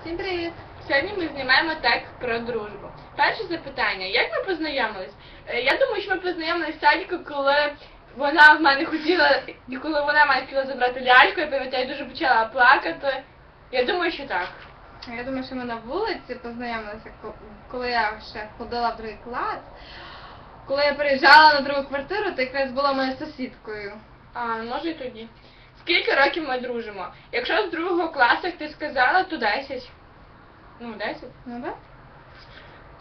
Всім привіт! Сьогодні ми знімаємо текст про дружбу. Перше запитання: як ми познайомились? Е, Я думаю, що ми познайомились в садіку, коли вона в мене хотіла, і коли вона в мене хотіла забрати ляльку, я пам'ятаю, дуже почала плакати. Я думаю, що так. Я думаю, що ми на вулиці познайомилися, коли я ще ходила в другий клас. Коли я переїжджала на другу квартиру, то якраз була моєю сусідкою. А, може і тоді. Скільки років ми дружимо? Якщо з другого класу, як ти сказала, то 10. Ну, 10. Ну так?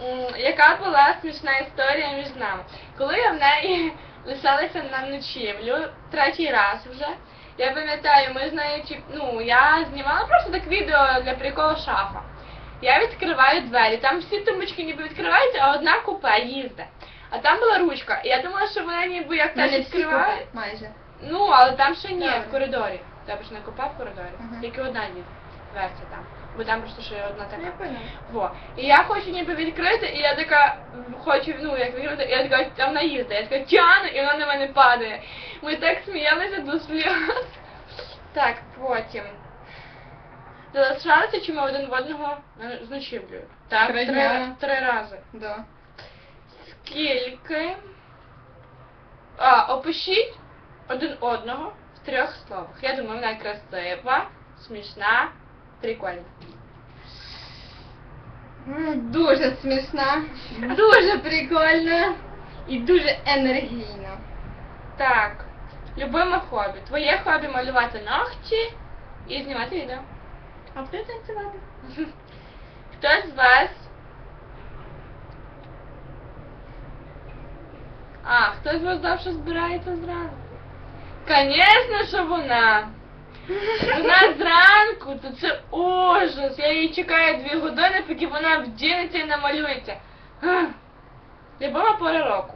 М, Яка була смішна історія між нами? Коли я в неї лишалася на ночівлю третій раз вже. Я пам'ятаю, ми з нею чіп- ну, я знімала просто так відео для приколу шафа. Я відкриваю двері, там всі тумбочки ніби відкриваються, а одна купе їздить. А там була ручка. І я думала, що вона ніби як теж Мене всі відкриває. купи, майже. Ну, але там ще ні, Добре. в коридорі. Тебе ж не купе в коридорі. Ага. Тільки одна їде. Версія там. Бо там просто ще одна така. Я поняла. Во. І я хочу ніби відкрити, і я така м, хочу, ну, як відкрити, і я така, а вона їздить. Я така тяну, і вона на мене падає. Ми так сміялися до сльоз. Так, потім. Залишалися чи ми один в одного е, з ночівлею? Так, Три три, дня. три рази. Да. Скільки? А, опишіть один одного в трьох словах. Я думаю, вона красива, смішна, прикольна. Дуже смішна, дуже прикольна і дуже енергійна. Так, любиме хобі. Твоє хобі малювати ногті і знімати відео. А ти танцювати? Хтось з вас. А, хтось з вас завжди збирається зранку. Звісно, що вона. Вона зранку, то це ужас. Я її чекаю дві години, поки вона вдінеться і намалюється. Ах. Любима пора року.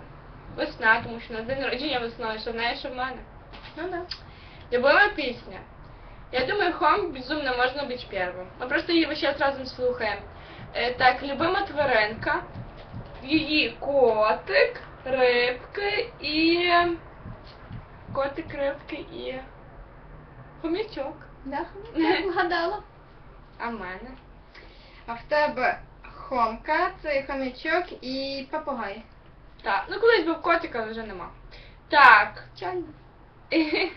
Весна, тому що на день народження весною, що в неї, що в мене. Ну да. Любима песня. Я думаю, Хом безумно можно быть первым. Мы просто її весь час разом слухаємо. Е, так, любима тваринка, її котик, рибки і. Котик, рибки і. Хомячок. Да, я вгадала. А в мене. А в тебе хомка, цей хомячок і попугай. Так, ну колись був котик, але вже нема. Так. Чально.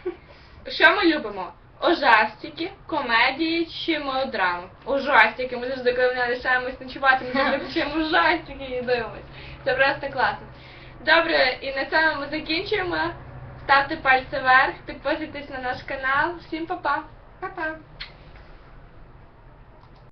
Що ми любимо? Ужастики, комедії чи мелодрами? Ужастики. Ми завжди, коли не лишаємось ночувати, ми завжди включаємо ужастики і дивимось. Це просто класно. Добре, і на цьому ми закінчуємо. Ставте пальці вверх, підписуйтесь на наш канал. Всім па-па! Па-па.